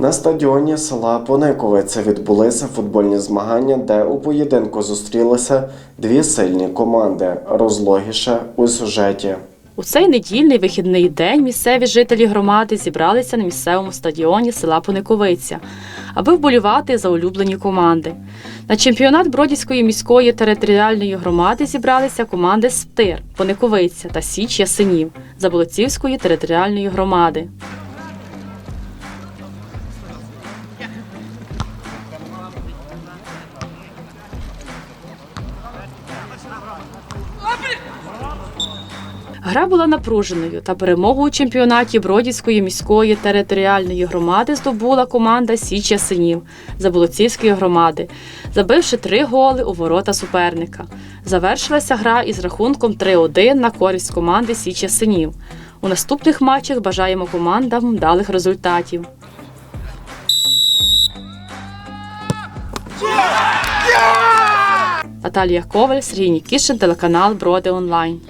На стадіоні села Пониковиця відбулися футбольні змагання, де у поєдинку зустрілися дві сильні команди. Розлогіше у сюжеті. У цей недільний вихідний день місцеві жителі громади зібралися на місцевому стадіоні села Пониковиця, аби вболівати за улюблені команди. На чемпіонат Бродівської міської територіальної громади зібралися команди Стир, Пониковиця та Січ Ясенів Заболоцівської територіальної громади. Гра була напруженою та перемогу у чемпіонаті Бродівської міської територіальної громади здобула команда Січ Ясенів Заболоцівської громади, забивши три голи у ворота суперника. Завершилася гра із рахунком 3-1 на користь команди Січ Ясенів. У наступних матчах бажаємо командам вдалих результатів. Наталія Коваль, Сергій Нікішин, телеканал Броди Онлайн.